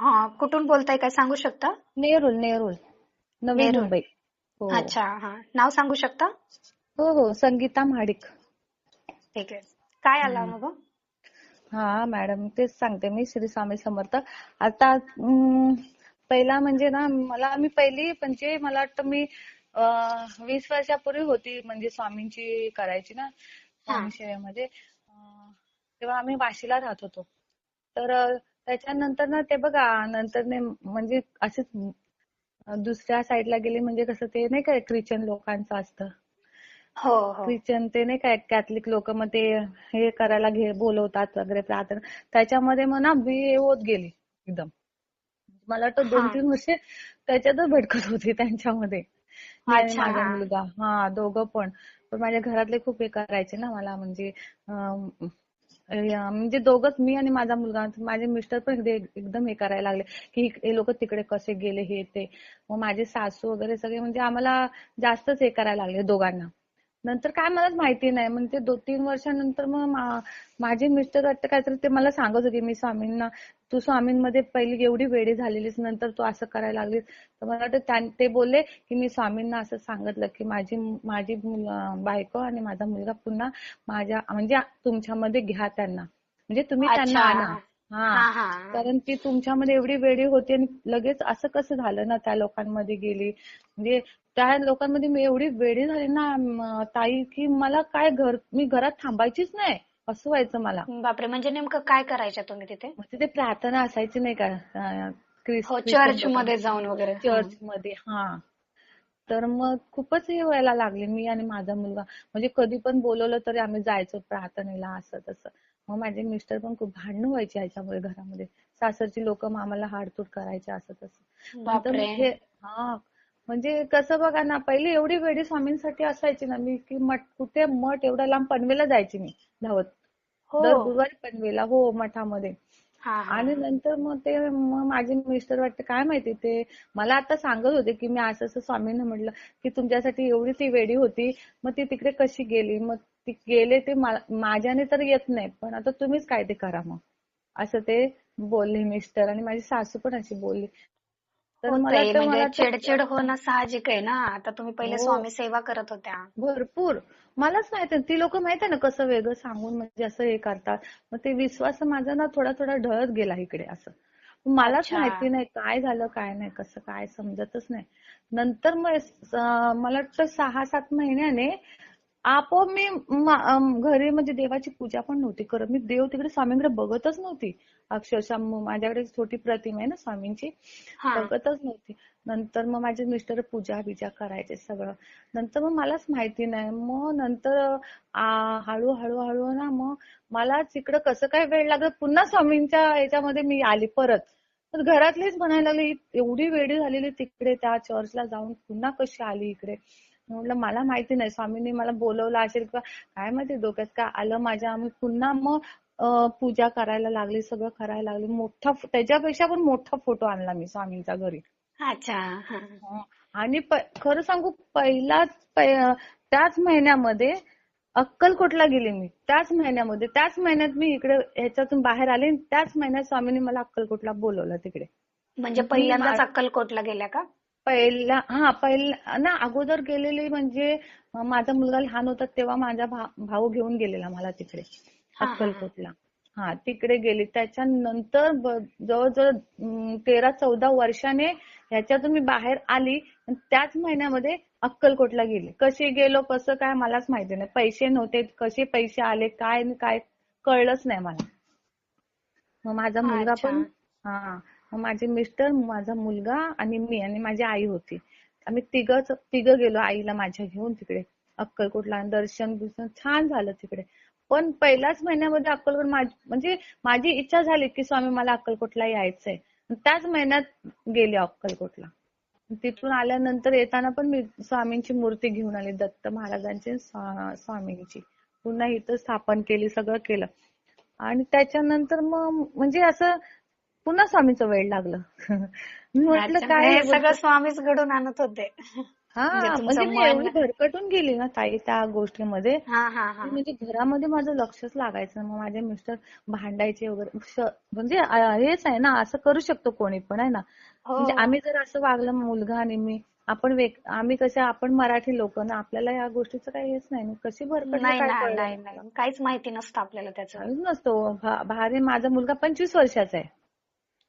हा कुठून बोलताय? काय सांगू शकता? नेरूल नेरूल नवी नेरूल. मुंबई. हो. अच्छा हा. नाव सांगू शकता? हो हो. संगीता महाडिक. ठीक आहे. काय आला. अनुभव हा मॅडम तेच सांगते मी श्री स्वामी समर्थ. आता अं, पहिला म्हणजे ना मला मी पहिली म्हणजे मला वाटतं मी अं, वीस वर्षापूर्वी होती म्हणजे स्वामींची करायची ना स्वामी सेवेमध्ये. अं, तेव्हा आम्ही वाशीला राहत होतो. तर अं, त्याच्यानंतर ना ते बघा नंतर म्हणजे असेच दुसऱ्या साईडला गेली म्हणजे कसं ते नाही का ख्रिश्चन लोकांचं असतं. हो हो. ख्रिश्चन ते नाही काय कॅथलिक लोक मग ते हे करायला घे बोलवतात वगैरे प्रार्थना. त्याच्यामध्ये मग ना मी होत गेली एकदम. मला वाटतं दोन. तीन वर्षे त्याच्यातच भटकत होती त्यांच्यामध्ये. माझा हा. मुलगा. हा दोघं पण. पण माझ्या घरातले खूप हे करायचे ना मला म्हणजे म्हणजे दोघंच मी आणि माझा मुलगा माझे मिस्टर पण एकदम हे करायला लागले की हे लोक तिकडे कसे गेले हे ते. मग माझे सासू वगैरे सगळे म्हणजे आम्हाला जास्तच हे करायला लागले दोघांना. नंतर काय मलाच माहिती नाही. म्हणजे दोन तीन वर्षानंतर मग माझे मिस्टर वाटतं काहीतरी ते मला सांगत होते मी स्वामींना तू स्वामींमध्ये पहिली एवढी वेळी झालेलीस नंतर तू असं करायला लागलीस. तर मला वाटतं ते बोलले की मी स्वामींना असं सांगितलं की माझी माझी बायको आणि माझा मुलगा पुन्हा माझ्या म्हणजे तुमच्यामध्ये घ्या त्यांना. म्हणजे तुम्ही त्यांना. आणा. हा. कारण ती तुमच्यामध्ये एवढी वेळी होती आणि लगेच असं कसं झालं ना त्या लोकांमध्ये गेली? म्हणजे त्या लोकांमध्ये मी एवढी वेळी झाली ना ताई की मला काय घर मी घरात थांबायचीच नाही असं व्हायचं मला. बापरे म्हणजे नेमकं काय करायच्या तुम्ही तिथे? म्हणजे ते प्रार्थना असायची नाही का हो चर्च लोकांची. मध्ये जाऊन वगैरे. चर्च मध्ये हा. तर मग खूपच हे व्हायला लागले मी आणि माझा मुलगा. म्हणजे कधी पण बोलवलं तरी आम्ही जायचो प्रार्थनेला असं तसं. मग माझे मिस्टर पण खूप भांडणं व्हायची ह्याच्यामुळे घरामध्ये. सासरची लोक आम्हाला हाडतूड करायचे असं तसं. हे हा म्हणजे कसं बघा ना पहिले एवढी वेळी स्वामींसाठी असायची ना मी की मठ कुठे मठ एवढ्या लांब पनवेलला जायची मी धावत. हो. दर गुरुवारी पनवेलला हो मठामध्ये. आणि नंतर मग ते मग माझे मिस्टर वाटतं काय माहिती ते मला आता सांगत होते की मी असं असं स्वामींना म्हटलं की तुमच्यासाठी एवढी ती वेडी होती मग ती तिकडे कशी गेली? मग ती गेले ते माझ्याने तर येत नाही पण आता तुम्हीच काय ते करा मग. असं ते बोलले मिस्टर आणि माझी सासू पण अशी बोलली होतंय. म्हणजे चिडचिड होणं साहजिक आहे ना. आता तुम्ही पहिले हो. स्वामी सेवा करत होत्या. भरपूर. मलाच माहिती ती लोक माहिती ना कसं वेगळं सांगून म्हणजे असं हे करतात. मग ते विश्वास माझा ना थोडा थोडा ढळत गेला इकडे असं. मलाच. माहिती नाही काय झालं काय नाही कसं काय समजतच नाही. नंतर मग मला वाटतं सहा सात महिन्याने आपोआप मी घरी म्हणजे देवाची पूजा पण नव्हती करत. मी देव तिकडे स्वामींकडे बघतच नव्हती. अक्षरशः माझ्याकडे छोटी प्रतिमा आहे ना स्वामींची. बघतच नव्हती. नंतर मग माझे मिस्टर पूजा बिजा करायचे सगळं. नंतर मग मलाच माहिती नाही. मग नंतर हळूहळू हळू ना मग मला तिकडं कसं काय वेळ लागत पुन्हा स्वामींच्या याच्यामध्ये मी आली परत. तर घरातलेच म्हणायला लागले एवढी वेळी झालेली तिकडे त्या चर्चला जाऊन पुन्हा कशी आली इकडे? म्हटलं मला माहिती नाही. स्वामींनी मला बोलवलं असेल किंवा काय माहिती डोक्यात काय आलं माझ्या? मी पुन्हा मग पूजा करायला लागली सगळं करायला लागली. मोठा त्याच्यापेक्षा पण मोठा फोटो आणला मी स्वामींचा घरी. अच्छा. आणि खरं सांगू पहिलाच त्याच महिन्यामध्ये अक्कलकोटला गेले मी. त्याच महिन्यामध्ये त्याच महिन्यात मी इकडे ह्याच्यातून बाहेर आले त्याच महिन्यात स्वामींनी मला अक्कलकोटला बोलवलं तिकडे. म्हणजे पहिल्यांदाच अक्कलकोटला गेल्या का? पहिला हा पहिला ना अगोदर गेलेली म्हणजे माझा मुलगा लहान होता तेव्हा माझा भाऊ घेऊन गेलेला मला तिकडे. अक्कलकोटला. हा. तिकडे गेली. त्याच्यानंतर जवळजवळ अं, तेरा चौदा वर्षाने ह्याच्यातून मी बाहेर आली आणि त्याच महिन्यामध्ये अक्कलकोटला गेली. कशी गेलो कसं काय मलाच माहिती नाही. पैसे नव्हते कसे पैसे आले काय न काय कळलंच नाही मला. मग माझा मुलगा. पण हा मग माझे मिस्टर माझा मुलगा आणि मी आणि माझी आई होती. आम्ही तिघच तिघं गेलो आईला माझ्या घेऊन तिकडे अक्कलकोटला दर्शन बिर्शन छान झालं तिकडे. पण पहिल्याच महिन्यामध्ये अक्कलकोट माझ- म्हणजे माझी इच्छा झाली की स्वामी मला अक्कलकोटला यायचंय. त्याच महिन्यात गेली अक्कलकोटला. तिथून आल्यानंतर येताना पण मी स्वामींची मूर्ती घेऊन आली दत्त महाराजांची स्वा- स्वामींची. पुन्हा इथं स्थापन केली सगळं केलं. आणि त्याच्यानंतर मग म्हणजे असं पुन्हा स्वामीचं वेळ लागलं. मी म्हटलं काय हे सगळं स्वामीच घडून आणत होते. हा म्हणजे म्हणजे मी एवढी भरकटून गेली ना ताई त्या गोष्टीमध्ये. हा हा हा. म्हणजे घरामध्ये माझं लक्षच लागायचं. मग माझे मिस्टर भांडायचे वगैरे. म्हणजे हेच आहे ना असं करू शकतो कोणी पण आहे ना. हो. म्हणजे आम्ही जर असं वागलं मुलगा आणि मी आपण वेग आम्ही कसे आपण मराठी लोक ना आपल्याला या गोष्टीचं काही हेच नाही. कशी नाही काहीच माहिती नसतं आपल्याला त्याचं. काहीच नसतो. भारी माझा मुलगा पंचवीस वर्षाचा आहे.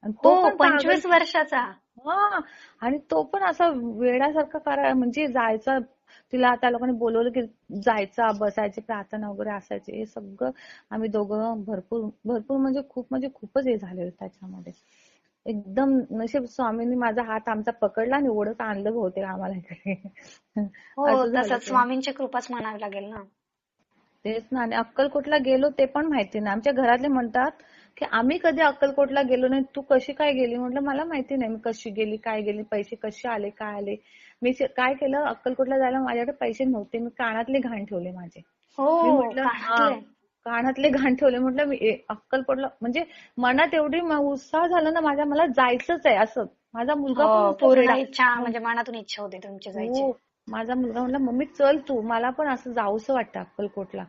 आणि तो हो पंचवीस वर्षाचा. हा. आणि तो पण असा वेड्यासारखा करा म्हणजे जायचा तिला त्या लोकांनी बोलवलं की जायचा बसायचे प्रार्थना वगैरे असायचे. हे सगळं आम्ही दोघं भरपूर भरपूर म्हणजे खूप म्हणजे खूपच हे झालेलं त्याच्यामध्ये. एकदम नशीब स्वामींनी माझा हात आमचा पकडला आणि ओढत आणलं बहुतेक आम्हाला इकडे. हो असं झालं तसंच ते. स्वामींची कृपाच म्हणावी लागेल ना. तेच ना. आणि अक्कलकोटला गेलो ते पण माहिती नाही. आमच्या घरातले म्हणतात की आम्ही कधी अक्कलकोटला गेलो नाही तू कशी काय गेली? म्हटलं मला माहिती नाही मी कशी गेली काय गेली पैसे कसे आले काय आले? मी काय केलं? अक्कलकोटला जायला माझ्याकडे पैसे नव्हते मी कानातले घाण ठेवले माझे. हो म्हटलं कानातले. घाण ठेवले. म्हटलं मी अक्कलकोटला म्हणजे मनात एवढी उत्साह झाला ना माझ्या मला जायचंच आहे असं. माझा मुलगा हो. इच्छा म्हणजे मनातून इच्छा होती तुमची जायची. हो माझा मुलगा म्हणला मम्मी चल तू मला पण असं जाऊसं वाटतं अक्कलकोटला.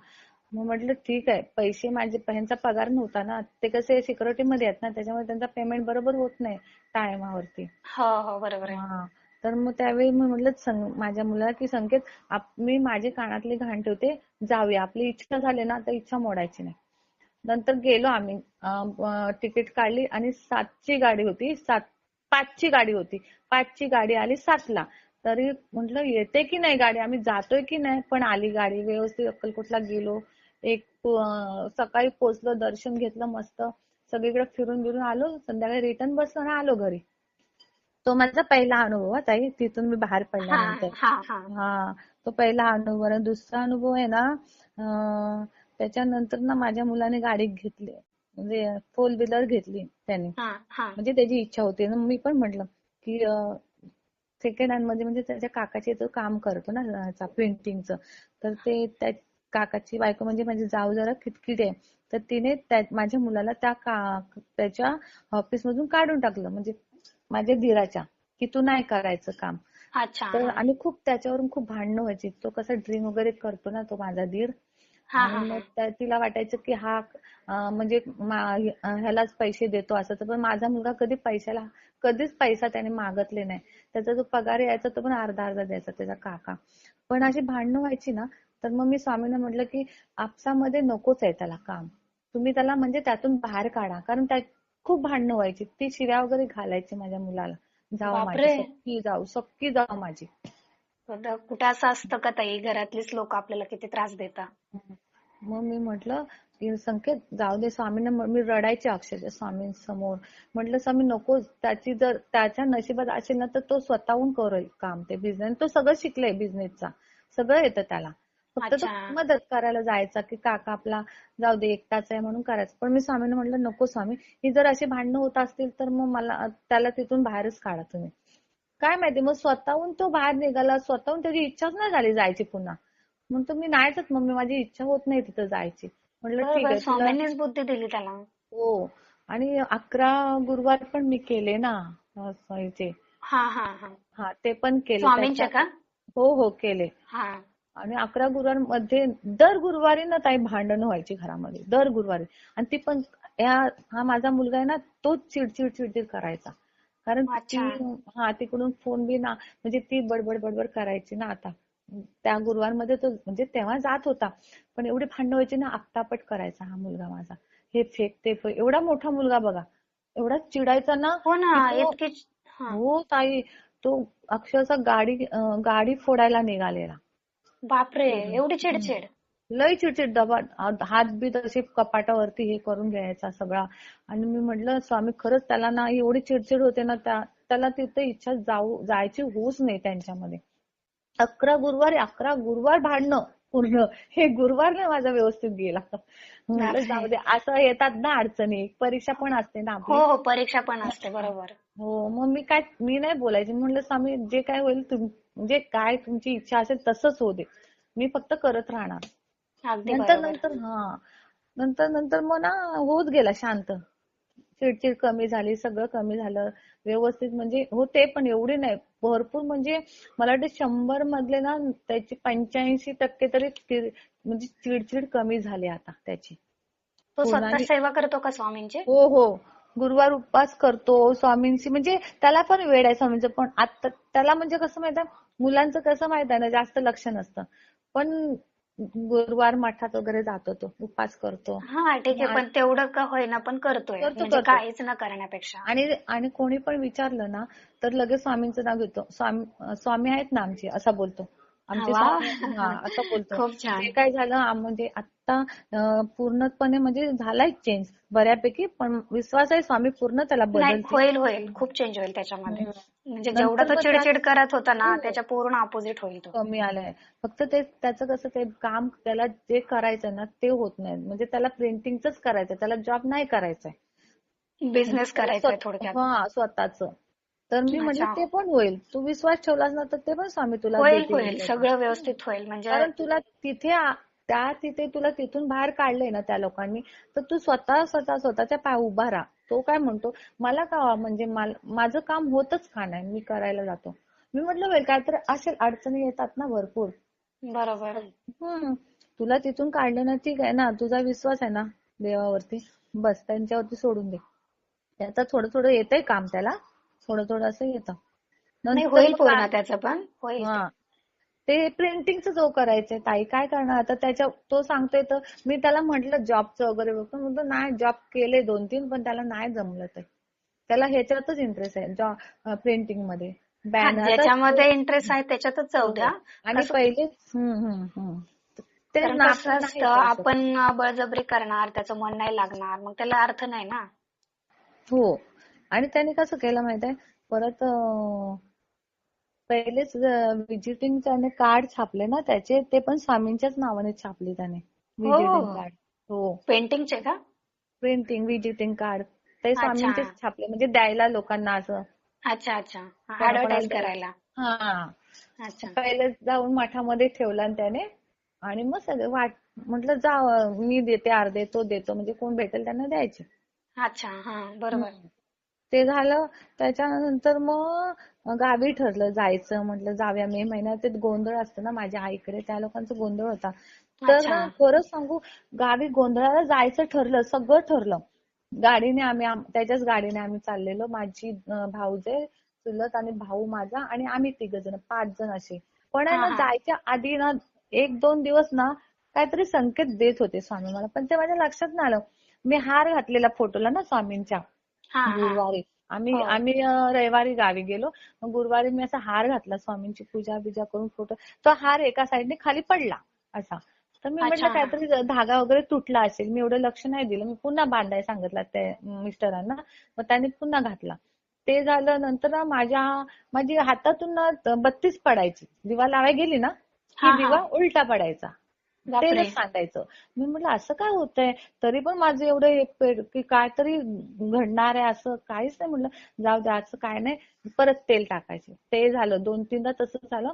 मग म्हटलं ठीक आहे. पैसे माझे ह्यांचा पगार नव्हता ना. ते कसे सिक्युरिटी मध्ये आहेत ना त्याच्यामुळे त्यांचा पेमेंट बरोबर होत नाही टायमावरती. हो हो. बरोबर आहे. तर मग त्यावेळी मी म्हटलं माझ्या मुलाला की संकेत मी माझे कानातले घाण ठेवते. जाऊया. आपली इच्छा झाली ना तर इच्छा मोडायची नाही. नंतर गेलो आम्ही. तिकीट काढली आणि सातची गाडी होती. सात पाचची गाडी होती. पाचची गाडी आली सातला. तरी म्हटलं येते की नाही गाडी? आम्ही जातोय की नाही? पण आली गाडी. व्यवस्थित अक्कलकोटला गेलो. एक सकाळी पोहोचलो दर्शन घेतलं मस्त. सगळीकडे फिरून बिरून आलो. संध्याकाळी रिटर्न बसलो आणि आलो घरी. तो माझा पहिला अनुभव हा ताई. तिथून मी बाहेर पडल्यानंतर. हा तो पहिला अनुभव. आणि दुसरा अनुभव आहे ना त्याच्यानंतर ना माझ्या मुलाने गाडी घेतली. म्हणजे फोर व्हीलर घेतली त्याने. म्हणजे त्याची इच्छा होती. ना मी पण म्हटलं की सेकंड हँडमध्ये म्हणजे त्याच्या काकाचे तो काम करतो ना पेंटिंगचं तर ते काकाची बायको म्हणजे माझी जाऊ जरा किटकिट आहे. तर तिने माझ्या मुलाला त्या का त्याच्या ऑफिस मधून काढून टाकलं. म्हणजे माझ्या धीराच्या की तू नाही करायचं काम. अच्छा. तर आणि खूप त्याच्यावरून खूप भांडणं व्हायची. तो कसा ड्रिंक वगैरे करतो ना तो माझा धीर आणि मग तिला वाटायचं की हा म्हणजे ह्यालाच पैसे देतो असं तर पण माझा मुलगा कधी पैशाला कधीच पैसा त्याने मागतले नाही. त्याचा जो पगार यायचा तो पण अर्धा अर्धा द्यायचा त्याचा काका. पण अशी भांडणं व्हायची ना तर मग मी स्वामींना म्हटलं की आपसामध्ये नकोच आहे त्याला काम. तुम्ही त्याला म्हणजे त्यातून बाहेर काढा. कारण त्या खूप भांडणं व्हायची. ती शिव्या वगैरे घालायची माझ्या मुलाला. जाऊ माझी. सक्की जाऊ सक्की जाऊ माझी. कुठं असं असतं का ताई? घरातलीच लोक आपल्याला किती त्रास देतात. मग मी म्हटलं की संकेत जाऊ दे स्वामींना. म- मी रडायचे अक्षरशः स्वामींसमोर. म्हटलं स्वामी नको त्याची जर त्याच्या नशिबात असेल ना तर तो स्वतःहून करेल काम ते बिझनेस तो सगळं शिकलाय बिझनेसचा सगळं येतं त्याला. फक्त तो. मदत करायला जायचा की काका आपला जाऊ दे एकटाच आहे म्हणून करायचं. पण मी स्वामींना म्हटलं नको स्वामी. ही जर अशी भांडणं होत असतील तर मग मला त्याला तिथून बाहेरच काढा तुम्ही. काय माहिती मग स्वतःहून तो बाहेर निघाला स्वतःहून त्याची इच्छाच नाही झाली जायची पुन्हा. म्हणतो मी नाहीच मम्मी माझी इच्छा होत नाही तिथं जायची. म्हटलं ठीक आहे स्वामींनीच बुद्धी दिली त्याला. हो. आणि अकरा गुरुवार पण मी केले ना हा हा हा ते पण केले. का? हो हो केले. हा. आणि अकरा गुरुवारमध्ये दर गुरुवारी ना ताई भांडणं व्हायची घरामध्ये दर गुरुवारी. आणि ती पण या हा माझा मुलगा आहे ना तोच चिडचिड चिडचिड करायचा. कारण ती. हा तिकडून फोन बी ना म्हणजे ती बडबड बडबड करायची ना आता. त्या गुरुवारमध्ये तो म्हणजे तेव्हा जात होता. पण एवढी भांडणं व्हायची ना आपटापट करायचा हा मुलगा माझा. हे फेक ते फेक एवढा मोठा मुलगा बघा. एवढा चिडायचा ना हो ना हा. ताई तो अक्षरशः गाडी गाडी फोडायला निघालेला. बापरे एवढी चिडचिड. लय चिडचिड दबा हात बी तसे कपाटावरती हे करून घ्यायचा सगळा. आणि मी म्हटलं स्वामी खरंच त्याला ना एवढी चिडचिड होते ना त्या त्याला तिथे इच्छा जाऊ जायची होऊच नाही त्यांच्यामध्ये. अकरा गुरुवारी अकरा गुरुवार भांडणं पूर्ण. हे गुरुवारने माझा व्यवस्थित गेला. जाऊ दे असं येतात ना अडचणी. परीक्षा पण असते ना हो हो परीक्षा पण असते बरोबर. हो मग मी काय मी नाही बोलायची. म्हणलं स्वामी जे काय होईल म्हणजे काय तुमची इच्छा असेल तसंच होऊ दे. मी फक्त करत राहणार. नंतर नंतर हा. नंतर नंतर मग ना होत गेला शांत. चिडचिड कमी झाली सगळं कमी झालं. व्यवस्थित म्हणजे होते पण एवढी नाही. भरपूर म्हणजे मला वाटतं शंभर मधले ना त्याची पंच्याऐंशी टक्के तरी म्हणजे चिडचिड कमी झाली आता त्याची. तो स्वतः पूर्णांगी- सेवा करतो का स्वामींची? हो हो. गुरुवार उपवास करतो स्वामींची म्हणजे त्याला पण वेळ आहे स्वामींचं. पण आता त्याला म्हणजे कसं माहीत आहे? मुलांचं कसं माहीत आहे ना जास्त लक्ष नसतं. पण गुरुवार मठात वगैरे जातो तो उपवास करतो. हा ठीक आहे. पण तेवढं का होईना पण करतोय. करतो, म्हणजे करतो. काहीच न करण्यापेक्षा. आणि आणि कोणी पण विचारलं ना तर लगेच स्वामींचं नाव घेतो. स्वामी स्वामी आहेत ना आमचे असा बोलतो. आमचे असं बोलतो काय झालं म्हणजे आता पूर्णपणे म्हणजे झालाय चेंज बऱ्यापैकी पण विश्वास आहे स्वामी पूर्ण त्याला बदलतील. होईल होईल. खूप चेंज होईल त्याच्यामध्ये. म्हणजे जेवढा तो चिडचिड करत होता ना हो. त्याच्या पूर्ण अपोजिट होईल तो. कमी आलाय. फक्त ते त्याचं कसं ते काम त्याला जे करायचं ना ते होत नाही. म्हणजे त्याला प्रिंटिंगच करायचं त्याला जॉब नाही करायचंय. बिझनेस करायचा थोडक्यात. हा स्वतःच. तर मी म्हटलं अच्छा. ते पण होईल. तू विश्वास ठेवलास ना तर ते पण स्वामी तुला होईल. होईल. सगळं व्यवस्थित होईल. म्हणजे कारण तुला तिथे त्या तिथे तुला तिथून बाहेर काढलंय ना त्या लोकांनी तर तू स्वतः स्वतः स्वतःच्या पाय उभा राहा. तो काय म्हणतो मला का म्हणजे माझं काम होतच का नाही? मी करायला जातो. मी म्हटलं वेळ काय तर असेल अडचणी येतात ना भरपूर. बरोबर. हम्म. तुला तिथून काढलं ना ठीक आहे ना. तुझा विश्वास आहे ना देवावरती? बस त्यांच्यावरती सोडून दे. त्याचं थोडं थोडं येतंय काम त्याला. थोडं थोडं असं येतं. होईल पूर्ण त्याचं पण. होईल ते. हा प्रिंटिंगचं जो करायचंय ताई काय करणार? आता त्याच्या तो सांगतोय तर मी त्याला म्हटलं जॉबचं वगैरे पण म्हणतो नाही जॉब केले दोन तीन पण त्याला नाही जमलं ते. त्याला ह्याच्यातच इंटरेस्ट आहे जॉब प्रिंटिंगमध्ये हा, बॅनर ज्याच्यामध्ये इंटरेस्ट आहे त्याच्यातच जाऊ द्या. आणि हम्म. ते असतं. आपण बळजबरी करणार त्याचं मन नाही लागणार. मग त्याला अर्थ नाही ना. हो. आणि त्याने कसं केलं माहितीये? परत पहिलेच विजिटिंग त्याने कार्ड छापले ना त्याचे ते पण स्वामींच्याच नावाने छापले त्याने विजिटिंग कार्ड हो. पेंटिंगचे का? प्रिंटिंग विजिटिंग कार्ड ते. स्वामींचेच छापले म्हणजे द्यायला लोकांना असं. अच्छा अच्छा. द्यायला. करायला. हा. अच्छा. पहिले जाऊन मठामध्ये ठेवला त्याने. आणि मग सगळे वाट म्हटलं जा मी देते अर्धे तो देतो म्हणजे कोण भेटेल त्यांना द्यायचे. अच्छा हा बरोबर. ते झालं. त्याच्यानंतर मग गावी ठरलं जायचं. म्हटलं जाऊया. मे महिन्यात ते गोंधळ असतो ना माझ्या आईकडे. त्या लोकांचा गोंधळ होता. तर. ना खरं सांगू गावी गोंधळाला जायचं ठरलं सगळं ठरलं. गाडीने आम्ही आम- त्याच्याच गाडीने आम्ही चाललेलो. माझी भाऊजे चुलत आणि भाऊ माझा आणि आम्ही तिघ जण पाच जण असे. पण आहे ना. जायच्या आधी ना एक दोन दिवस ना काहीतरी संकेत देत होते स्वामी मला. पण ते माझ्या लक्षात नाही आलं. मी हार घातलेला फोटोला ना स्वामींच्या. गुरुवारी. आम्ही हो. आम्ही रविवारी गावी गेलो. मग गुरुवारी मी असा हार घातला स्वामींची पूजा बिजा करून फोटो. तो हार एका साईडने खाली पडला असा. तर मी म्हटलं. काहीतरी धागा वगैरे तुटला असेल. मी एवढं लक्ष नाही दिलं. मी पुन्हा बांधायला सांगितलं ते मिस्टरांना. मग त्यांनी पुन्हा घातला. ते झालं नंतर ना माझ्या माझी हातातून ना बत्तीस पडायची. दिवा लावायला गेली ना की. दिवा उलटा पडायचा. तेच सांगायचं. मी म्हटलं असं काय होतंय? तरी पण माझं एवढं की काहीतरी घडणार आहे असं काहीच नाही. म्हटलं जाऊ दे असं काय नाही. परत तेल टाकायचे. ते झालं दोन तीनदा तसं झालं.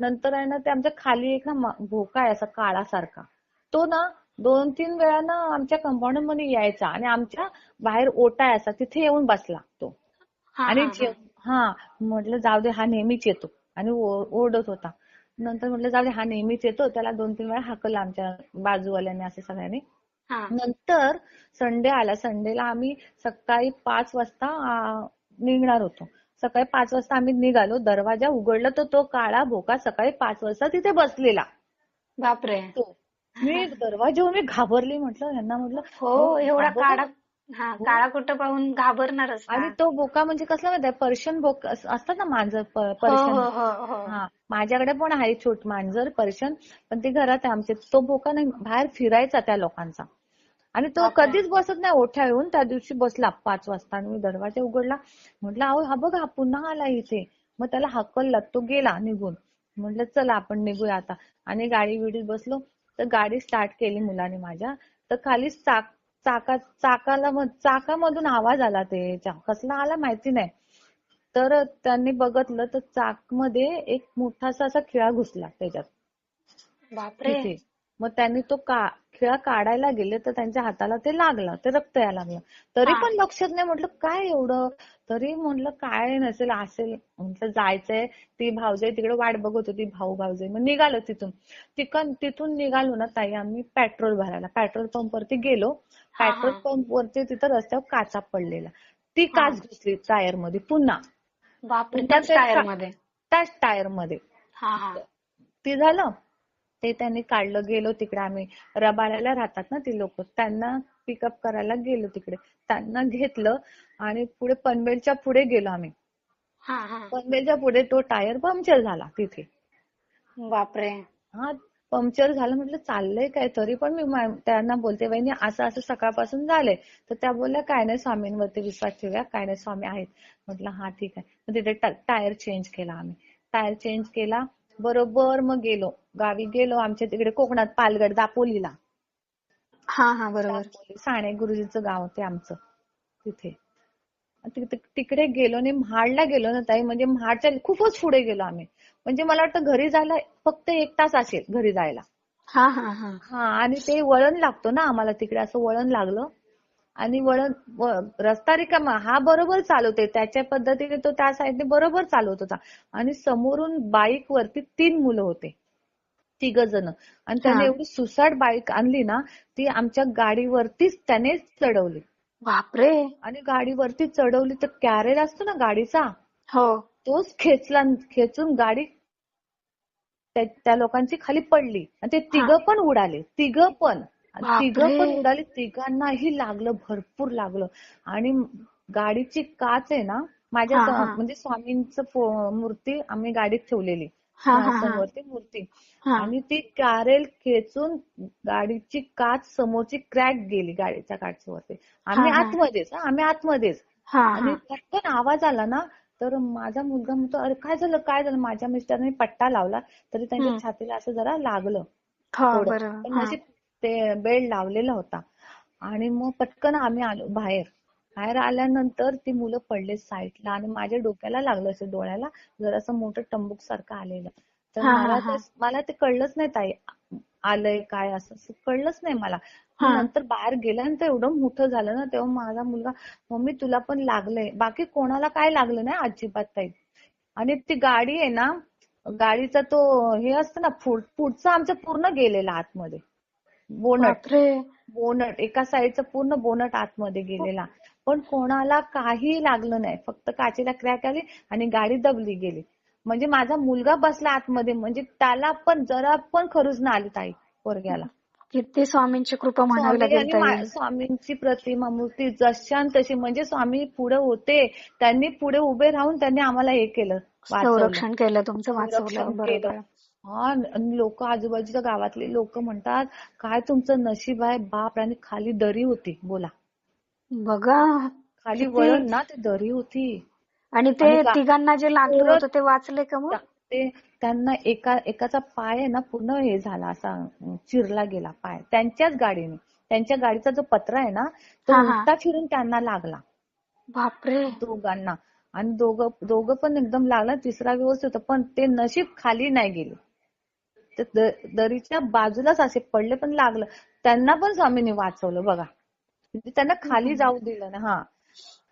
नंतर आहे ना ते आमच्या खाली एक ना भोका आहे असा काळासारखा. तो ना दोन तीन वेळा ना आमच्या कंपाऊंडमध्ये यायचा आणि आमच्या बाहेर ओटा आहे असा तिथे येऊन बसला तो. आणि हा, जे- हा म्हटलं जाऊ दे हा नेहमीच येतो. आणि ओरडत होता. नंतर म्हटलं जाऊ दे हा नेहमीच येतो त्याला दोन तीन वेळा हाकल आमच्या बाजूवाल्याने असे सगळ्यांनी. हा. नंतर संडे आला. संडेला आम्ही सकाळी पाच वाजता निघणार होतो. सकाळी पाच वाजता आम्ही निघालो. दरवाजा उघडला तर तो काळा भोका सकाळी पाच वाजता तिथे बसलेला. बापरे. मी दरवाजावर मी घाबरली. म्हटलं यांना म्हटलं हो एवढा. काळा हा काळा कुठं पाहून घाबरणारच ना. आणि तो बोका म्हणजे कसला माहितीये पर्शियन बोक अस- असतात ना मांजर प- हो पर्शियन. हो हो हो. हा माझ्याकडे पण आहे छोट मांजर पर्शियन पण ते घरात आहे आमचे. तो बोका नाही बाहेर फिरायचा त्या लोकांचा. आणि तो बापरे. कधीच बसत नाही ओठ्या येऊन त्या दिवशी बसला पाच वाजता आणि मी दरवाजा उघडला. म्हटलं अहो हा बघ हा पुन्हा आला इथे. मग त्याला हकलला तो गेला निघून. म्हटलं चला आपण निघूया आता. आणि गाडी बिडीत बसलो. तर गाडी स्टार्ट केली मुलाने माझ्या. तर खाली चाक चाका चाकाला चाकामधून आवाज आला ते. कसला आला माहिती नाही. तर त्यांनी बघितलं तर चाकमध्ये एक मोठासा असा खिळा घुसला त्याच्यात. बापरे. मग त्यांनी तो का खिळा काढायला गेले तर त्यांच्या हाताला ते लागलं ते रक्त यायला लागलं. तरी. पण लक्षात नाही म्हटलं काय एवढं? तरी म्हटलं काय नसेल असेल. म्हटलं जायचंय ती भाऊजाई तिकडे वाट बघत होती भाऊ भाऊजाई. मग निघालो तिथून. तिकन तिथून निघालो ना ताई आम्ही पेट्रोल भरायला. पेट्रोल पंप वरती गेलो. पेट्रोल पंप वरती तिथं रस्त्यावर काचा पडलेला. ती काच घुसली टायरमध्ये पुन्हा त्याच टायरमध्ये त्याच टायरमध्ये ते झालं. ते त्यांनी काढलं गेलो तिकडे. आम्ही रबाड्याला राहतात ना ती लोक. त्यांना पिकअप करायला गेलो तिकडे. त्यांना घेतलं आणि पुढे पनवेलच्या पुढे गेलो आम्ही. हा हा. पनवेलच्या पुढे तो टायर पंक्चर झाला तिथे. बापरे. हा पंक्चर झालं म्हटलं चाललंय काय तरी पण मी त्यांना बोलते वहिनी असं असं सकाळपासून झालंय. तर त्या बोलल्या काय नाही स्वामींवरती विश्वास ठेवूया. काय नाही स्वामी आहेत. म्हटलं हा ठीक आहे. मग तिथे टायर चेंज केला आम्ही. टायर चेंज केला. बरोबर मग गेलो. गावी गेलो आमच्या तिकडे कोकणात पालगड दापोलीला. हा हा बरोबर. दापोली साणे गुरुजीचं गाव ते आमचं तिथे. तिकडे गेलो आणि महाडला गेलो ना ताई म्हणजे महाडच्या खूपच पुढे गेलो आम्ही. म्हणजे मला वाटतं घरी जायला फक्त एक तास असेल घरी जायला. हा हा हा. हा आणि ते वळण लागतो ना आम्हाला तिकडे असं वळण लागलं. आणि वळण रस्ता रिकामा हा बरोबर चालवते त्याच्या पद्धतीने तो त्या साईडने बरोबर चालवत होता. आणि समोरून बाईक वरती तीन मुलं होते. तिघ जण. आणि त्याने. एवढी सुसाट बाईक आणली ना ती आमच्या गाडीवरतीच त्याने चढवली. बापरे! आणि गाडीवरती चढवली तर कॅरेज असतो ना गाडीचा? हो. तोच खेचला खेचून गाडी त्या लोकांची खाली पडली. आणि ते तिघं पण उडाले. तिघं पण. तिघं. पण उडाले तिघांनाही लागलं भरपूर लागलं. आणि गाडीची काच आहे ना माझ्या स- हा. म्हणजे स्वामींचं मूर्ती आम्ही गाडीत ठेवलेली. सिंहासनवरती मूर्ती. आणि ती कॅरेल खेचून गाडीची काच समोरची क्रॅक गेली गाडीच्या काचवरती. आम्ही. आतमध्येच हा, आम्ही आतमध्येच. हा आणि पटकन आवाज आला ना तर माझा मुलगा म्हणतो अरे काय झालं काय झालं? माझ्या मिस्टरने पट्टा लावला तरी त्यांच्या. छातीला असं जरा लागलं हो थोडं. पण ते बेल्ट लावलेला होता. आणि मग पटकन आम्ही आलो बाहेर. बाहेर आल्यानंतर ती मुलं पडले साईडला आणि माझ्या डोक्याला लागलं असं डोळ्याला. जरासं मोठं टंबूक सारखं आलेलं. तर मला. ते मला ते कळलंच नाही ताई. आलंय काय असं कळलंच नाही मला. नंतर बाहेर गेल्यानंतर एवढं मोठं झालं ना तेव्हा माझा मुलगा मम्मी तुला पण लागलंय. बाकी कोणाला काय लागलं नाही अजिबात ताई. आणि ती गाडी आहे ना गाडीचा तो हे असतं ना पुढ- पुढचं आमचं पूर्ण गेलेलं आतमध्ये. बोनट. बोनट. एका साईडचं पूर्ण बोनट आतमध्ये गेलेला. पण कोणाला काही लागलं नाही. फक्त काचेला क्रॅक आली आणि गाडी दबली गेली. म्हणजे माझा मुलगा बसला आतमध्ये. म्हणजे त्याला पण जरा पण खरूज ना आली ताई पोरग्याला. किती स्वामींची कृपा म्हणावी लागेल स्वामींची प्रतिमा मूर्ती जशान तशी. म्हणजे स्वामी पुढे होते. त्यांनी पुढे उभे राहून त्यांनी आम्हाला हे केलं संरक्षण केलं तुमचं वाचवलं. हा आणि लोक आजूबाजूच्या गावातले लोक म्हणतात काय तुमचं नशीब आहे बाप आणि खाली दरी होती. बोला. बघा खाली वळण ना ते दरी होती. आणि ते तिघांना जे लागलं होतं ते वाचले का मग? ते त्यांना एका एकाचा पाय आहे ना पूर्ण हे झाला असा चिरला गेला पाय. त्यांच्याच गाडीने. त्यांच्या गाडीचा जो पत्रा आहे ना तो. उलटा फिरून त्यांना लागला. बापरे. दोघांना. आणि दोघं दोघं पण एकदम लागला तिसरा व्यवस्थित होता पण ते नशीब खाली नाही गेले. ते दरीच्या बाजूलाच असे पडले पण लागलं. त्यांना पण स्वामींनी वाचवलं बघा. म्हणजे त्यांना खाली जाऊ दिलं ना हा.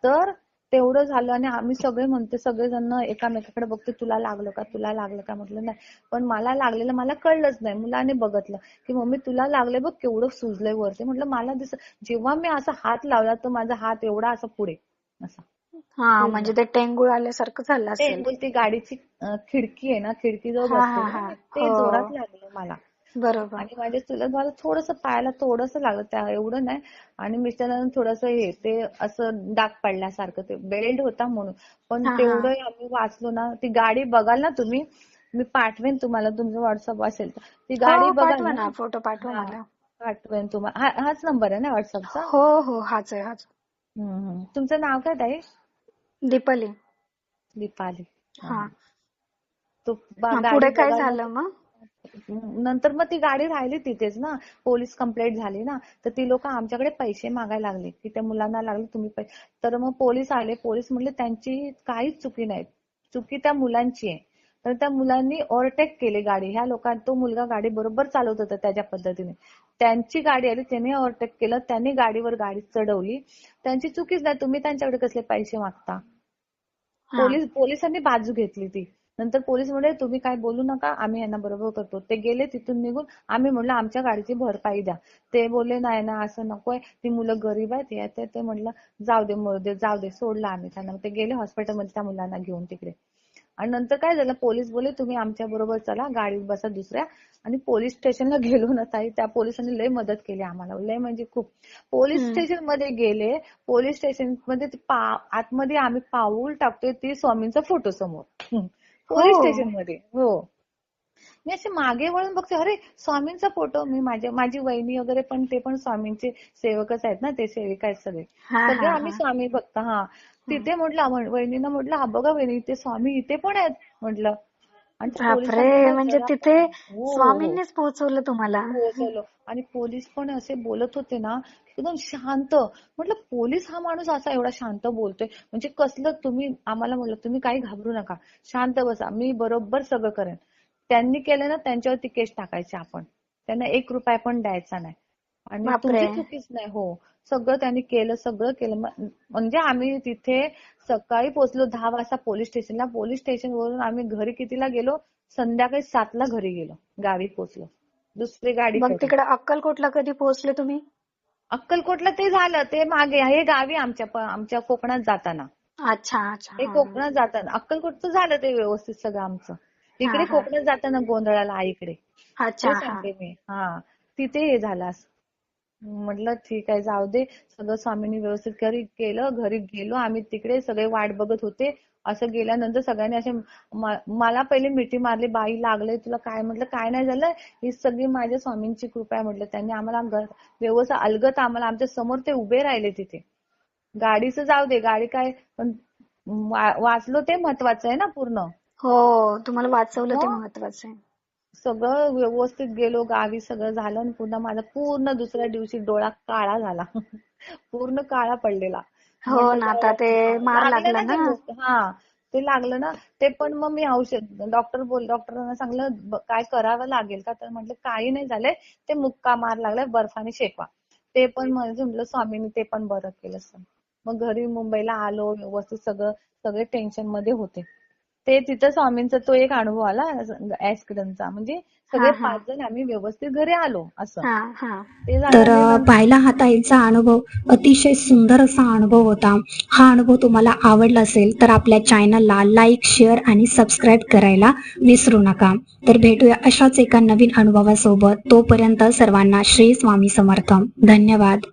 तर तेवढं झालं आणि आम्ही सगळे म्हणते सगळेजण एकामेकाकडे बघते तुला लागलं का तुला लागलं का म्हटलं नाही. पण मला लागलेलं मला कळलंच नाही. मुलाने बघितलं की मम्मी तुला लागले बघ केवढं सुजलंय वरती. म्हटलं मला दिस जेव्हा मी असा हात लावला तर माझा हात एवढा असा पुढे. असा. हा म्हणजे ते टेंगुळ आल्यासारखं झालं ते असेल. बोलते गाडीची खिडकी आहे ना खिडकी जवळ हा, बसते हा, ना, हा. ते हो. जोरात लागलं मला. बरोबर. आणि माझ्या चुलत मला थोडस पायाला थोडस लागलं त्या एवढं नाही. आणि मिस्टरांना थोडस हे ते असं डाग पडल्यासारखं ते बेल्ट होता म्हणून. पण हा, हा. तेवढं आम्ही वाचलो ना ती गाडी बघाल ना तुम्ही मी पाठवेन तुम्हाला तुमचं व्हॉट्सअप असेल तर. ती गाडी हो बघाल पाठवा ना. फोटो पाठवा हा. मला. पाठवेन तुम्हाला हा- हाच नंबर आहे ना व्हॉट्सअपचा हो हो हाच आहे हाच. तुमचं नाव काय ताई? दीपाली. दीपाली. हा. तो पुढे काय झालं मग? नंतर मग ती गाडी राहिली तिथेच ना. पोलीस कंप्लेंट झाली ना. तर ती लोक आमच्याकडे पैसे मागायला लागले. की त्या मुलांना लागले तुम्ही पैसे तर मग पोलीस आले. पोलीस म्हणले त्यांची काहीच चुकी नाही. चुकी त्या मुलांची आहे. तर त्या मुलांनी ओव्हरटेक केली गाडी. ह्या लोकांना तो मुलगा गाडी बरोबर चालवत होता त्याच्या पद्धतीने. त्यांची गाडी आली त्याने ओव्हरटेक केलं त्यांनी गाडीवर गाडी चढवली. त्यांची चुकीच नाही तुम्ही त्यांच्याकडे कसले पैसे मागता. पोलीस पोलिसांनी बाजू घेतली ती. नंतर पोलीस म्हणले तुम्ही काय बोलू नका आम्ही यांना बरोबर करतो. ते गेले तिथून निघून आम्ही म्हणलं आमच्या गाडीची भरपाई द्या. ते बोलले नाही ना असं नकोय ती मुलं गरीब आहेत ते म्हणलं जाऊ दे जाऊ दे सोडलं आम्ही त्यांना. ते गेले हॉस्पिटलमध्ये त्या मुलांना घेऊन तिकडे. आणि नंतर काय झालं पोलीस बोलले तुम्ही आमच्या बरोबर चला गाडीत बसा दुसऱ्या. आणि पोलीस स्टेशनला गेलो ना ताई त्या पोलिसांनी लय मदत केली आम्हाला. लय म्हणजे खूप. पोलीस. स्टेशनमध्ये गेले पोलीस स्टेशनमध्ये आतमध्ये आम्ही पाऊल टाकतोय ती स्वामींचा फोटो समोर. पोलीस. स्टेशनमध्ये हो. मी असे मागे वळून बघते अरे स्वामींचा फोटो मी माझ्या माझी वहिनी वगैरे पण ते पण स्वामींचे सेवकच आहेत ना ते सेविका आहेत सगळे. सगळे आम्ही. स्वामी भक्त हा. तिथे म्हटलं वहिनीनं म्हटलं हा बघा वहिनी ते स्वामी इथे पण आहेत म्हटलं. म्हणजे तिथे हो. स्वामींनीच पोहोचवलं तुम्हाला. पोहोचवलं. आणि पोलीस पण असे बोलत होते ना एकदम शांत. म्हटलं पोलीस हा माणूस असा एवढा शांत बोलतोय. म्हणजे कसलं तुम्ही आम्हाला म्हटलं तुम्ही काही घाबरू नका. शांत बसा. मी बरोबर सगळं करेन. त्यांनी केलं ना त्यांच्यावरती केस टाकायचे आपण. त्यांना एक रुपया पण द्यायचा नाही. आणि. तुमची चुकीच नाही हो. सगळं त्यांनी केलं सगळं केलं. म्हणजे आम्ही तिथे सकाळी पोहोचलो दहा वाजता पोलीस स्टेशनला. पोलीस स्टेशन वरून आम्ही घरी कितीला गेलो? संध्याकाळी सातला घरी गेलो गावी पोहोचलो. दुसरी गाडी मग. तिकडे अक्कलकोटला कधी पोहोचले तुम्ही? अक्कलकोटला ते झालं ते मागे हे गावी आमच्या आमच्या कोकणात जाताना. अच्छा अच्छा. हा. कोकणात जाताना. अक्कलकोटचं झालं ते व्यवस्थित सगळं आमचं. हा. कोकणात जाताना गोंधळाला आईकडे ते सांगते मी. हा तिथे हे झालं असं. म्हटलं ठीक आहे जाऊ दे. सगळं स्वामींनी व्यवस्थित घरी केलं घरी गेलो. आम्ही तिकडे सगळे वाट बघत होते. असं गेल्यानंतर सगळ्यांनी असे मला पहिले मिठी मारली बाई लागले तुला काय म्हटलं काय नाही झालं? ही सगळी माझ्या स्वामींची कृपा आहे म्हटलं. त्यांनी आम्हाला व्यवस्थित अलगत आम्हाला आमच्यासमोर ते उभे राहिले तिथे. गाडीचं जाऊ दे गाडी काय पण वाचलो ते महत्वाचं आहे ना पूर्ण. हो तुम्हाला वाचवलं ते. महत्वाचं आहे. सगळं व्यवस्थित गेलो गावी सगळं झालं आणि पुन्हा माझा पूर्ण दुसऱ्या दिवशी डोळा काळा झाला. पूर्ण काळा पडलेला. हो ना आता. ते मार लागलं ना. हा ते लागलं ना. ते पण मग मी औषध डॉक्टर बोल डॉक्टरांना सांगलं काय करावं लागेल का? तर म्हटलं काही नाही झालंय. ते मुक्का मार लागलाय बर्फाने शेकवा. ते पण म्हणजे म्हटलं स्वामींनी ते पण बरं केलं मग घरी मुंबईला आलो व्यवस्थित सगळं सगळे टेन्शनमध्ये होते. ते तिथं स्वामींचा तो एक अनुभव आला ऍक्सिडेंटचा म्हणजे सगळे. पाच जण आम्ही व्यवस्थित घरी आलो असं. हा हा. ते तर पाहिला हा ताईचा अनुभव अतिशय सुंदर असा अनुभव होता. हा अनुभव तुम्हाला आवडला असेल तर आपल्या चॅनलला लाईक शेअर आणि सबस्क्राईब करायला विसरू नका. तर भेटूया अशाच एका नवीन अनुभवासोबत. तोपर्यंत सर्वांना श्री स्वामी समर्थ. धन्यवाद.